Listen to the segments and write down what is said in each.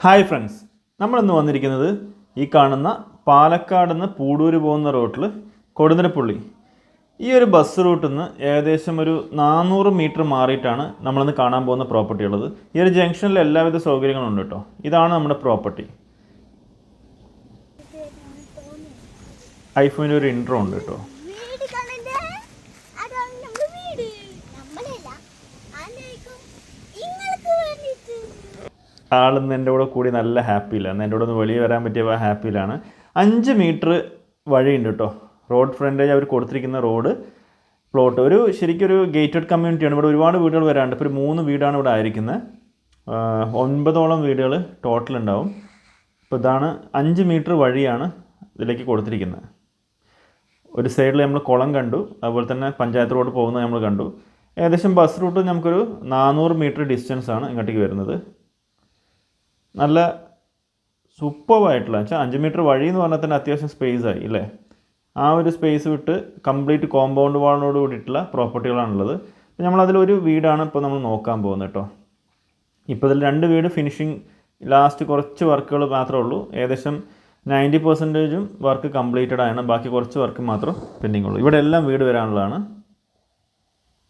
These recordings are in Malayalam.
ഹായ് ഫ്രണ്ട്സ് നമ്മളിന്ന് വന്നിരിക്കുന്നത് ഈ കാണുന്ന പാലക്കാട് നിന്ന് പൂടൂര് പോകുന്ന റൂട്ടിൽ കൊടുന്നരപ്പള്ളി ഈ ഒരു ബസ് റൂട്ടിൽ നിന്ന് ഏകദേശം ഒരു നാനൂറ് മീറ്റർ മാറിയിട്ടാണ് നമ്മളിന്ന് കാണാൻ പോകുന്ന പ്രോപ്പർട്ടി ഉള്ളത്. ഈ ഒരു ജംഗ്ഷനിൽ എല്ലാവിധ സൗകര്യങ്ങളും ഉണ്ട് കേട്ടോ. ഇതാണ് നമ്മുടെ പ്രോപ്പർട്ടി. ഐഫോണിന്റെ ഒരു ഇൻട്രോ ഉണ്ട് കേട്ടോ വീട് കണ്ടിട്ട് അതാണ് നമ്മുടെ വീട് നമ്മളല്ല ആലോചിക്കും നിങ്ങൾക്ക് വേണ്ടിയിട്ട് ആളിന്ന് എന്റെ കൂടെ കൂടി നല്ല ഹാപ്പിയിലാണ് എന്റെ കൂടെ ഒന്ന് വെളിയിൽ വരാൻ പറ്റിയ ഹാപ്പിയിലാണ്. അഞ്ച് മീറ്റർ വഴിയുണ്ട് കേട്ടോ. റോഡ് ഫ്രണ്ടേജ് അവർ കൊടുത്തിരിക്കുന്ന റോഡ് പ്ലോട്ട്. ഒരു ശരിക്കും ഒരു ഗേറ്റഡ് കമ്മ്യൂണിറ്റിയാണ്. ഇവിടെ ഒരുപാട് വീടുകൾ വരാറുണ്ട്. ഇപ്പോൾ ഒരു മൂന്ന് വീടാണ് ഇവിടെ ആയിരിക്കുന്നത്. ഒൻപതോളം വീടുകൾ ടോട്ടൽ ഉണ്ടാവും. അപ്പോൾ ഇതാണ് അഞ്ച് മീറ്റർ വഴിയാണ് ഇതിലേക്ക് കൊടുത്തിരിക്കുന്നത്. ഒരു സൈഡിൽ നമ്മൾ കുളം കണ്ടു. അതുപോലെ തന്നെ പഞ്ചായത്ത് റോഡ് പോകുന്നത് നമ്മൾ കണ്ടു. ഏകദേശം ബസ് റൂട്ട് നമുക്കൊരു നാനൂറ് മീറ്റർ ഡിസ്റ്റൻസ് ആണ് ഇങ്ങോട്ടേക്ക് വരുന്നത്. നല്ല സൂപ്പർവായിട്ടുള്ള വെച്ചാൽ അഞ്ച് മീറ്റർ വഴി എന്ന് പറഞ്ഞാൽ തന്നെ അത്യാവശ്യം സ്പേസ് ആയി അല്ലേ? ആ ഒരു സ്പേസ് വിട്ട് കംപ്ലീറ്റ് കോമ്പൗണ്ട് വാളിനോട് കൂടിയിട്ടുള്ള പ്രോപ്പർട്ടികളാണുള്ളത് അപ്പോൾ നമ്മളതിലൊരു വീടാണ് ഇപ്പോൾ നമ്മൾ നോക്കാൻ പോകുന്നത് കേട്ടോ. ഇപ്പോൾ ഇതിൽ രണ്ട് വീട് ഫിനിഷിങ് ലാസ്റ്റ് കുറച്ച് വർക്കുകൾ മാത്രമേ ഉള്ളൂ. ഏകദേശം നയന്റി പെർസെന്റേജും വർക്ക് കംപ്ലീറ്റഡ് ആണ്. ബാക്കി കുറച്ച് വർക്ക് മാത്രം പെൻഡിങ് ഉള്ളൂ. ഇവിടെ എല്ലാം വീട് വരാനുള്ളതാണ്.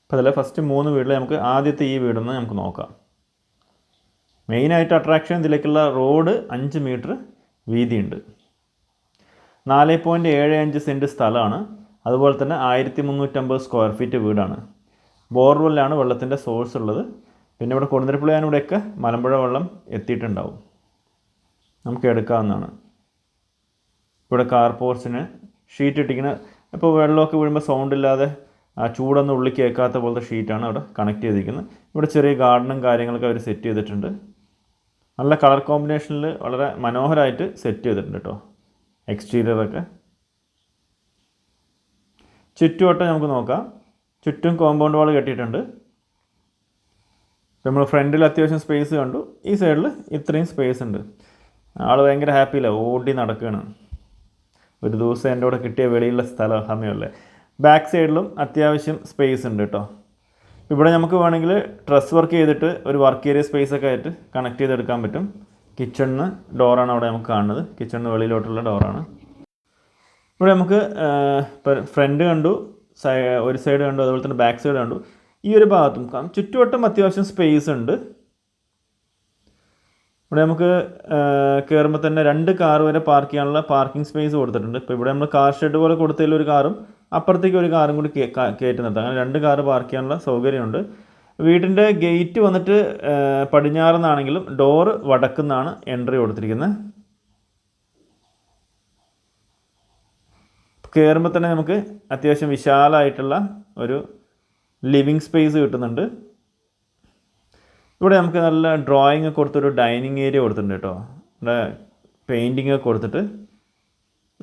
അപ്പോൾ അതിൽ ഫസ്റ്റ് മൂന്ന് വീട്ടിൽ നമുക്ക് ആദ്യത്തെ ഈ വീടൊന്ന് നമുക്ക് നോക്കാം. മെയിനായിട്ട് അട്രാക്ഷൻ ഇതിലേക്കുള്ള റോഡ് അഞ്ച് മീറ്റർ വീതിയുണ്ട്. നാല് പോയിന്റ് ഏഴ് അഞ്ച് സെന്റ് സ്ഥലമാണ്. അതുപോലെ തന്നെ ആയിരത്തി മുന്നൂറ്റമ്പത് സ്ക്വയർ ഫീറ്റ് വീടാണ്. ബോർവെല്ലാണ് വെള്ളത്തിന്റെ സോഴ്സ് ഉള്ളത്. പിന്നെ ഇവിടെ കൊടുന്നരപ്പുള്ളിയാനിവിടെയൊക്കെ മലമ്പുഴ വെള്ളം എത്തിയിട്ടുണ്ടാവും. നമുക്ക് എടുക്കാവുന്നതാണ്. ഇവിടെ കാർ പോർച്ചിന് ഷീറ്റ് ഇട്ടിങ്ങനെ ഇപ്പോൾ വെള്ളമൊക്കെ വീഴുമ്പോൾ സൗണ്ട് ഇല്ലാതെ ചൂടൊന്നും ഉള്ളിൽ കേൾക്കാത്ത പോലത്തെ ഷീറ്റാണ് അവിടെ കണക്ട് ചെയ്തിരിക്കുന്നത്. ഇവിടെ ചെറിയ ഗാർഡനും കാര്യങ്ങളൊക്കെ അവർ സെറ്റ് ചെയ്തിട്ടുണ്ട്. നല്ല കളർ കോമ്പിനേഷനിൽ വളരെ മനോഹരമായിട്ട് സെറ്റ് ചെയ്തിട്ടുണ്ട് കേട്ടോ എക്സ്റ്റീരിയറൊക്കെ ചുറ്റുവട്ടം നമുക്ക് നോക്കാം. ചുറ്റും കോമ്പൗണ്ട് വാൾ കെട്ടിയിട്ടുണ്ട്. നമ്മൾ ഫ്രണ്ടിൽ അത്യാവശ്യം സ്പേസ് കണ്ടു. ഈ സൈഡിൽ ഇത്രയും സ്പേസ് ഉണ്ട്. ആൾ ഭയങ്കര ഹാപ്പിയില്ല ഓടി നടക്കുകയാണ് ഒരു ദിവസം എന്റെ കൂടെ കിട്ടിയ വെളിയിലുള്ള സ്ഥലം സമയമല്ലേ ബാക്ക് സൈഡിലും അത്യാവശ്യം സ്പേസ് ഉണ്ട് കേട്ടോ ഇവിടെ നമുക്ക് വേണമെങ്കിൽ ഡ്രസ് വർക്ക് ചെയ്തിട്ട് ഒരു വർക്ക് ഏരിയ സ്പേസ് ഒക്കെ ആയിട്ട് കണക്ട് ചെയ്തെടുക്കാൻ പറ്റും. കിച്ചണിന് ഡോറാണ് അവിടെ നമുക്ക് കാണുന്നത്. കിച്ചണിന് വെളിയിലോട്ടുള്ള ഡോറാണ് ഇവിടെ നമുക്ക് ഫ്രണ്ട് കണ്ടു ഒരു സൈഡ് കണ്ടു അതുപോലെ തന്നെ ബാക്ക് സൈഡ് കണ്ടു. ഈ ഒരു ഭാഗത്തും ചുറ്റുവട്ടം അത്യാവശ്യം സ്പേസ് ഉണ്ട്. ഇവിടെ നമുക്ക് കയറുമ്പോൾ തന്നെ രണ്ട് കാർ വരെ പാർക്ക് ചെയ്യാനുള്ള പാർക്കിംഗ് സ്പേസ് കൊടുത്തിട്ടുണ്ട്. ഇപ്പോൾ ഇവിടെ നമ്മൾ കാർ ഷെഡ് പോലെ കൊടുത്തതിൽ ഒരു കാറും അപ്പുറത്തേക്ക് ഒരു കാറും കൂടി കയറ്റി നിർത്താം അങ്ങനെ രണ്ട് കാർ പാർക്ക് ചെയ്യാനുള്ള സൗകര്യമുണ്ട്. വീടിന്റെ ഗേറ്റ് വന്നിട്ട് പടിഞ്ഞാറെന്നാണെങ്കിലും ഡോറ് വടക്കുന്നാണ് എൻട്രി കൊടുത്തിരിക്കുന്നത്. കയറുമ്പോൾ തന്നെ നമുക്ക് അത്യാവശ്യം വിശാലമായിട്ടുള്ള ഒരു ലിവിങ് സ്പേസ് കിട്ടുന്നുണ്ട്. ഇവിടെ നമുക്ക് നല്ല ഡ്രോയിങ് ഒക്കെ കൊടുത്തൊരു ഡൈനിങ് ഏരിയ കൊടുത്തിട്ടുണ്ട് കേട്ടോ. ഇവിടെ പെയിന്റിങ് ഒക്കെ കൊടുത്തിട്ട്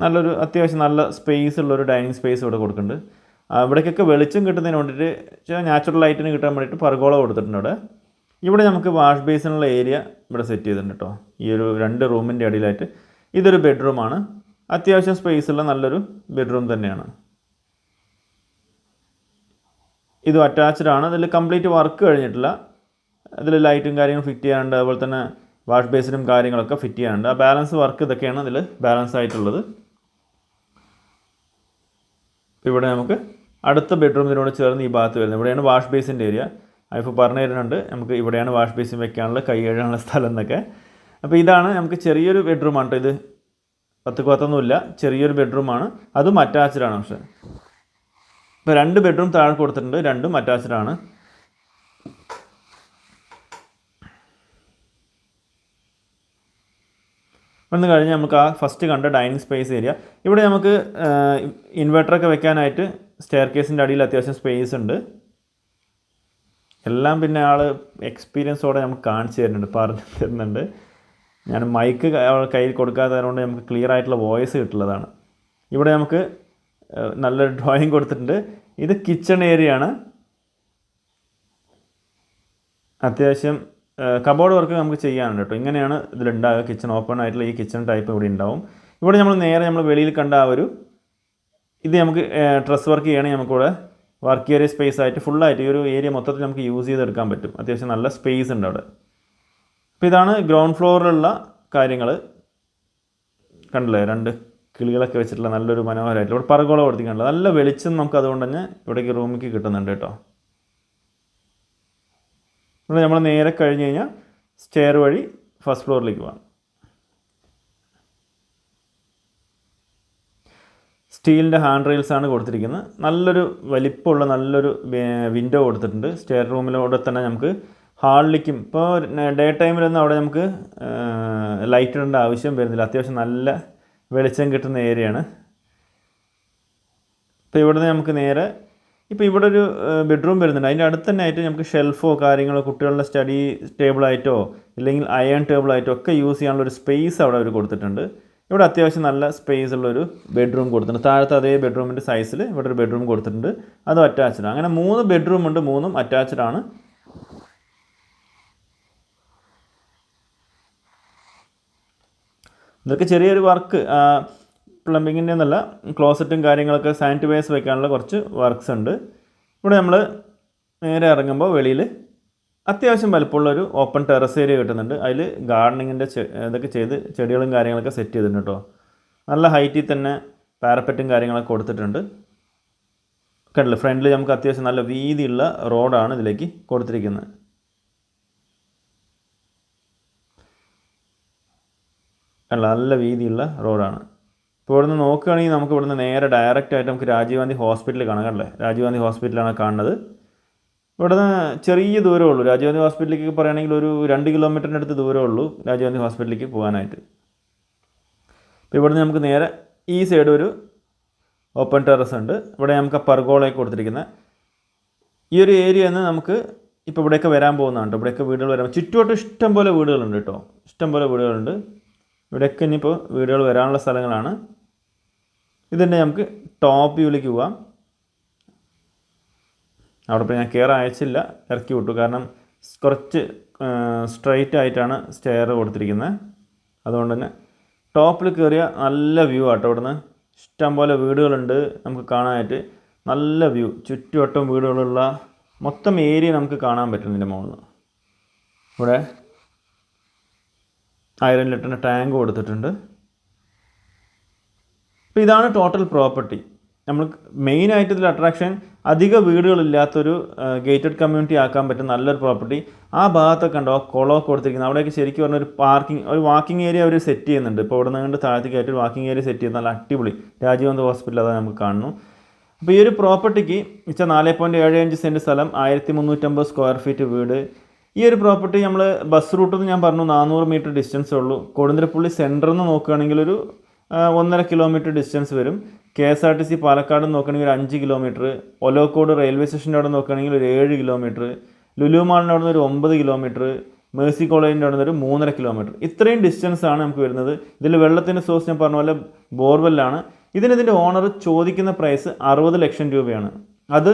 നല്ലൊരു അത്യാവശ്യം നല്ല സ്പേസ് ഉള്ളൊരു ഡൈനിങ് സ്പേസ് ഇവിടെ കൊടുക്കുന്നുണ്ട്. ഇവിടേക്കൊക്കെ വെളിച്ചം കിട്ടുന്നതിന് വേണ്ടിയിട്ട് നാച്ചുറൽ ലൈറ്റിന് കിട്ടാൻ വേണ്ടിയിട്ട് പർഗോള കൊടുത്തിട്ടുണ്ട് ഇവിടെ. ഇവിടെ നമുക്ക് വാഷ് ബേസിനുള്ള ഏരിയ ഇവിടെ സെറ്റ് ചെയ്തിട്ടുണ്ട് കേട്ടോ. ഈ ഒരു രണ്ട് റൂമിന്റെ അടിയിലായിട്ട് ഇതൊരു ബെഡ്റൂമാണ് അത്യാവശ്യം സ്പേസ് ഉള്ള നല്ലൊരു ബെഡ്റൂം തന്നെയാണ്. ഇതും അറ്റാച്ച്ഡ് ആണ്. അതിൽ കംപ്ലീറ്റ് വർക്ക് കഴിഞ്ഞിട്ടില്ല. അതിൽ ലൈറ്റും കാര്യങ്ങളും ഫിറ്റ് ചെയ്യാനുണ്ട്. അതുപോലെ തന്നെ വാഷ് ബേസിനും കാര്യങ്ങളൊക്കെ ഫിറ്റ് ചെയ്യാനുണ്ട്. ആ ബാലൻസ് വർക്ക് ഇതൊക്കെയാണ് ഇതിൽ ബാലൻസ് ആയിട്ടുള്ളത്. ഇവിടെ നമുക്ക് അടുത്ത ബെഡ്റൂമിനോട് ചേർന്ന് ഈ ഭാഗത്ത് വരുന്നത്. ഇവിടെയാണ് വാഷ് ബേസിന്റെ ഏരിയ. ഇപ്പോൾ പറഞ്ഞു തരുന്നുണ്ട്. നമുക്ക് ഇവിടെയാണ് വാഷ് ബേസിൻ വെക്കാനുള്ള കൈ കഴുകാനുള്ള സ്ഥലം എന്നൊക്കെ. അപ്പോൾ ഇതാണ് നമുക്ക് ചെറിയൊരു ബെഡ്റൂമാണ് കേട്ടോ ഇത്. പത്ത് പത്തൊന്നുമില്ല ചെറിയൊരു ബെഡ്റൂമാണ്. അതും അറ്റാച്ച്ഡ് ആണ് പക്ഷേ. ഇപ്പോൾ രണ്ട് ബെഡ്റൂം താഴെ കൊടുത്തിട്ടുണ്ട്. രണ്ടും അറ്റാച്ച്ഡ് ആണ്. വന്ന് കഴിഞ്ഞ് നമുക്ക് ആ ഫസ്റ്റ് കണ്ട ഡൈനിങ് സ്പേസ് ഏരിയ ഇവിടെ നമുക്ക് ഇൻവെർട്ടറൊക്കെ വെക്കാനായിട്ട് സ്റ്റെയർ കേസിന്റെ അടിയിൽ അത്യാവശ്യം സ്പേസ് ഉണ്ട്. എല്ലാം പിന്നെ ആൾ എക്സ്പീരിയൻസോടെ നമുക്ക് കാണിച്ചു തരുന്നുണ്ട് പറഞ്ഞു തരുന്നുണ്ട്. ഞാൻ മൈക്ക് കയ്യിൽ കൊടുക്കാത്തതുകൊണ്ട് നമുക്ക് ക്ലിയർ ആയിട്ടുള്ള വോയിസ് കിട്ടുള്ളതാണ്. ഇവിടെ നമുക്ക് നല്ലൊരു ഡ്രോയിങ് കൊടുത്തിട്ടുണ്ട്. ഇത് കിച്ചൺ ഏരിയ ആണ്. അത്യാവശ്യം കബോർഡ് വർക്ക് നമുക്ക് ചെയ്യാനുണ്ട് കേട്ടോ. ഇങ്ങനെയാണ് ഇതിലുണ്ടാകുക കിച്ചൺ ഓപ്പൺ ആയിട്ടുള്ള ഈ കിച്ചൺ ടൈപ്പ് ഇവിടെ ഉണ്ടാവും. ഇവിടെ നമ്മൾ നേരെ നമ്മൾ വെളിയിൽ കണ്ട ആ ഒരു ഇത് നമുക്ക് ഡ്രസ് വർക്ക് ചെയ്യണമെങ്കിൽ നമുക്കിവിടെ വർക്ക് ഏരിയ സ്പേസ് ആയിട്ട് ഫുള്ളായിട്ട് ഈ ഒരു ഏരിയ മൊത്തത്തിൽ നമുക്ക് യൂസ് ചെയ്തെടുക്കാൻ പറ്റും. അത്യാവശ്യം നല്ല സ്പേസ് ഉണ്ട് അവിടെ. അപ്പോൾ ഇതാണ് ഗ്രൗണ്ട് ഫ്ലോറിലുള്ള കാര്യങ്ങൾ കണ്ടില്ലേ? രണ്ട് കിളികളൊക്കെ വെച്ചിട്ടുള്ള നല്ലൊരു മനോഹരമായിട്ടുള്ള ഇവിടെ പറകോളം കൊടുത്തിട്ടുണ്ട് നല്ല വെളിച്ചം നമുക്ക് അതുകൊണ്ട് തന്നെ ഇവിടേക്ക് റൂമിലേക്ക് കിട്ടുന്നുണ്ട് കേട്ടോ. ഇവിടെ നമ്മൾ നേരെ കഴിഞ്ഞ് കഴിഞ്ഞാൽ സ്റ്റെയർ വഴി ഫസ്റ്റ് ഫ്ലോറിലേക്ക് പോകാം സ്റ്റീലിന്റെ ഹാൻഡ് റെയിൽസ് ആണ് കൊടുത്തിരിക്കുന്നത്. നല്ലൊരു വലിപ്പമുള്ള നല്ലൊരു വിൻഡോ കൊടുത്തിട്ടുണ്ട്. സ്റ്റെയർ റൂമിലൂടെ തന്നെ നമുക്ക് ഹാളിലേക്കും ഇപ്പോൾ ഡേ ടൈമിലൊന്നും അവിടെ നമുക്ക് ലൈറ്റ് ഇടേണ്ട ആവശ്യം വരുന്നില്ല. അത്യാവശ്യം നല്ല വെളിച്ചം കിട്ടുന്ന ഏരിയയാണ് ഇപ്പോൾ ഇവിടുന്ന് നമുക്ക് നേരെ ഇപ്പോൾ ഇവിടെ ഒരു ബെഡ്റൂം വരുന്നുണ്ട്. അതിന്റെ അടുത്ത് തന്നെ ആയിട്ട് നമുക്ക് ഷെൽഫോ കാര്യങ്ങളോ കുട്ടികളുടെ സ്റ്റഡി ടേബിളായിട്ടോ ഇല്ലെങ്കിൽ അയൺ ടേബിളായിട്ടോ ഒക്കെ യൂസ് ചെയ്യാനുള്ള ഒരു സ്പേസ് അവിടെ അവർ കൊടുത്തിട്ടുണ്ട്. ഇവിടെ അത്യാവശ്യം നല്ല സ്പേസ് ഉള്ളൊരു ബെഡ്റൂം കൊടുത്തിട്ടുണ്ട്. താഴത്തെ അതേ ബെഡ്റൂമിന്റെ സൈസിൽ ഇവിടെ ഒരു ബെഡ്റൂം കൊടുത്തിട്ടുണ്ട്. അതും അറ്റാച്ച്ഡ് അങ്ങനെ മൂന്ന് ബെഡ്റൂം ഉണ്ട് മൂന്നും അറ്റാച്ച്ഡ് ആണ്. ഇതൊക്കെ ചെറിയൊരു വർക്ക് പ്ലംബിങ്ങിന്റെ എന്നല്ല ക്ലോസറ്റും കാര്യങ്ങളൊക്കെ സാനിറ്റൈസ് വെക്കാനുള്ള കുറച്ച് വർക്ക്സ് ഉണ്ട്. ഇവിടെ നമ്മൾ നേരെ ഇറങ്ങുമ്പോൾ വെളിയിൽ അത്യാവശ്യം വലുപ്പമുള്ള ഒരു ഓപ്പൺ ടെറസ് ഏരിയ കിട്ടുന്നുണ്ട്. അതിൽ ഗാർഡനിങ്ങിന്റെ ഇതൊക്കെ ചെയ്ത് ചെടികളും കാര്യങ്ങളൊക്കെ സെറ്റ് ചെയ്തിട്ടുണ്ട് കേട്ടോ. നല്ല ഹൈറ്റിൽ തന്നെ പാരപ്പറ്റും കാര്യങ്ങളൊക്കെ കൊടുത്തിട്ടുണ്ട്. കണ്ടില്ല ഫ്രണ്ടിൽ നമുക്ക് അത്യാവശ്യം നല്ല വീതിയുള്ള റോഡാണ് ഇതിലേക്ക് കൊടുത്തിരിക്കുന്നത്. അല്ല നല്ല വീതിയുള്ള റോഡാണ്. ഇപ്പോൾ ഇവിടുന്ന് നോക്കുകയാണെങ്കിൽ നമുക്ക് ഇവിടുന്ന് നേരെ ഡയറക്റ്റ് ആയിട്ട് നമുക്ക് രാജീവ് ഗാന്ധി ഹോസ്പിറ്റൽ കാണാം കണ്ടല്ലേ? രാജീവ് ഗാന്ധി ഹോസ്പിറ്റലാണ് കാണുന്നത്. ഇവിടുന്ന് ചെറിയ ദൂരമേ ഉള്ളൂ. രാജീവ് ഗാന്ധി ഹോസ്പിറ്റലിലേക്ക് പറയുകയാണെങ്കിൽ ഒരു രണ്ട് കിലോമീറ്ററിന്റെ അടുത്ത് ദൂരമേ ഉള്ളൂ രാജീവ് ഗാന്ധി ഹോസ്പിറ്റലിലേക്ക് പോകാനായിട്ട്. ഇപ്പോൾ ഇവിടുന്ന് നമുക്ക് നേരെ ഈ സൈഡ് ഒരു ഓപ്പൺ ടെറസ് ഉണ്ട്. ഇവിടെ നമുക്ക് പർഗോളയൊക്കെ കൊടുത്തിരിക്കുന്നത് ഈ ഒരു ഏരിയ നിന്ന് നമുക്ക് ഇപ്പോൾ ഇവിടെയൊക്കെ വരാൻ പോകുന്നതാണ് കേട്ടോ ഇവിടെയൊക്കെ വീടുകൾ വരാൻ ചുറ്റുവട്ടം ഇഷ്ടംപോലെ വീടുകളുണ്ട് കേട്ടോ ഇഷ്ടംപോലെ വീടുകളുണ്ട്. ഇവിടെയൊക്കെ ഇനിയിപ്പോൾ വീടുകൾ വരാനുള്ള സ്ഥലങ്ങളാണ്. ഇതിന്റെ നമുക്ക് ടോപ്പ് വ്യൂവിലേക്ക് പോവാം. അവിടെ ഇപ്പോൾ ഞാൻ കെയർ അയച്ചില്ല ഇറക്കി വിട്ടു. കാരണം കുറച്ച് സ്ട്രൈറ്റ് ആയിട്ടാണ് സ്റ്റെയർ കൊടുത്തിരിക്കുന്നത് അതുകൊണ്ട് തന്നെ ടോപ്പിൽ കയറിയ നല്ല വ്യൂ ആട്ടോ ഇവിടുന്ന് ഇഷ്ടം പോലെ വീടുകളുണ്ട് നമുക്ക് കാണാനായിട്ട്. നല്ല വ്യൂ ചുറ്റുവട്ടം വീടുകളുള്ള മൊത്തം ഏരിയ നമുക്ക് കാണാൻ പറ്റും ഇതിന്റെ മുകളിൽ ഇവിടെ ആയിരം ലിറ്ററിന്റെ ടാങ്ക് കൊടുത്തിട്ടുണ്ട്. അപ്പോൾ ഇതാണ് ടോട്ടൽ പ്രോപ്പർട്ടി നമ്മൾ മെയിനായിട്ട് ഇതിൽ അട്രാക്ഷൻ അധിക വീടുകളില്ലാത്തൊരു ഗേറ്റഡ് കമ്മ്യൂണിറ്റി ആക്കാൻ പറ്റുന്ന നല്ലൊരു പ്രോപ്പർട്ടി ആ ഭാഗത്തൊക്കെ ഉണ്ടോ കുളമൊക്കെ കൊടുത്തിരിക്കുന്നത്. അവിടെയൊക്കെ ശരിക്കും പറഞ്ഞ ഒരു പാർക്കിംഗ് ഒരു വാക്കിംഗ് ഏരിയ അവർ സെറ്റ് ചെയ്യുന്നുണ്ട്. ഇപ്പോൾ ഇവിടെ നിന്ന് താഴത്തേക്ക് ആയിട്ട് ഒരു വാക്കിംഗ് ഏരിയ സെറ്റ് ചെയ്യുന്ന നല്ല അടിപൊളി രാജീവ് ഗാന്ധി ഹോസ്പിറ്റൽ അതാണ് നമുക്ക് കാണുന്നു. അപ്പോൾ ഈ ഒരു പ്രോപ്പർട്ടിക്ക് വെച്ച നാല് പോയിന്റ് ഏഴ് അഞ്ച് സെന്റ് സ്ഥലം ആയിരത്തി മുന്നൂറ്റമ്പത് സ്ക്വയർ ഫീറ്റ് വീട്. ഈ ഒരു പ്രോപ്പർട്ടി നമ്മൾ ബസ് റൂട്ടിൽ നിന്ന് ഞാൻ പറഞ്ഞു നാനൂറ് മീറ്റർ ഡിസ്റ്റൻസേ ഉള്ളൂ. കൊടുന്തരപ്പള്ളി സെന്ററിൽ നിന്ന് നോക്കുകയാണെങ്കിൽ ഒരു ഒന്നര കിലോമീറ്റർ ഡിസ്റ്റൻസ് വരും. K S R T C Palakkad നോക്കുകയാണെങ്കിൽ ഒരു അഞ്ച് കിലോമീറ്റർ. ഒലോക്കോട് റെയിൽവേ സ്റ്റേഷന്റെ അവിടെ നോക്കുകയാണെങ്കിൽ ഒരു ഏഴ് കിലോമീറ്റർ. ലുലു മാളിന്റെ അവിടെ നിന്ന് ഒരു ഒമ്പത് കിലോമീറ്റർ. മേഴ്സി കോളേജിന്റെ അവിടെ നിന്ന് ഒരു മൂന്നര കിലോമീറ്റർ. ഇത്രയും ഡിസ്റ്റൻസ് ആണ് നമുക്ക് വരുന്നത്. ഇതിൽ വെള്ളത്തിന്റെ സോഴ്സ് ഞാൻ പറഞ്ഞ പോലെ ബോർവെല്ലാണ് ഇതിന് ഇതിന്റെ ഓണർ ചോദിക്കുന്ന പ്രൈസ് അറുപത് ലക്ഷം രൂപയാണ്. അത്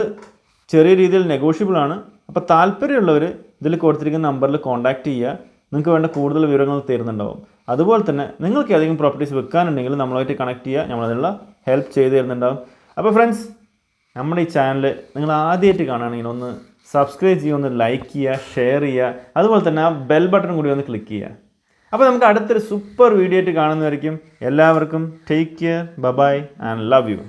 ചെറിയ രീതിയിൽ നെഗോഷ്യബിൾ ആണ്. അപ്പോൾ താല്പര്യമുള്ളവർ ഇതിൽ കൊടുത്തിരിക്കുന്ന നമ്പറിൽ കോൺടാക്റ്റ് ചെയ്യുക. നിങ്ങൾക്ക് വേണ്ട കൂടുതൽ വിവരങ്ങൾ തരുന്നുണ്ടാവും. അതുപോലെ തന്നെ നിങ്ങൾക്ക് ഏതെങ്കിലും പ്രോപ്പർട്ടീസ് വെക്കാനുണ്ടെങ്കിൽ നമ്മളായിട്ട് കണക്ട് ചെയ്യുക നമ്മളതിനുള്ള ഹെൽപ്പ് ചെയ്ത് തരുന്നുണ്ടാവും. അപ്പോൾ ഫ്രണ്ട്സ് നമ്മുടെ ഈ ചാനൽ നിങ്ങൾ ആദ്യമായിട്ട് കാണുകയാണെങ്കിൽ ഒന്ന് സബ്സ്ക്രൈബ് ചെയ്യുക ഒന്ന് ലൈക്ക് ചെയ്യുക ഷെയർ ചെയ്യുക. അതുപോലെ തന്നെ ആ ബെൽ ബട്ടൺ കൂടി ഒന്ന് ക്ലിക്ക് ചെയ്യുക. അപ്പോൾ നമുക്ക് അടുത്തൊരു സൂപ്പർ വീഡിയോ ആയിട്ട് കാണുന്നതായിരിക്കും എല്ലാവർക്കും take care bye bye and love you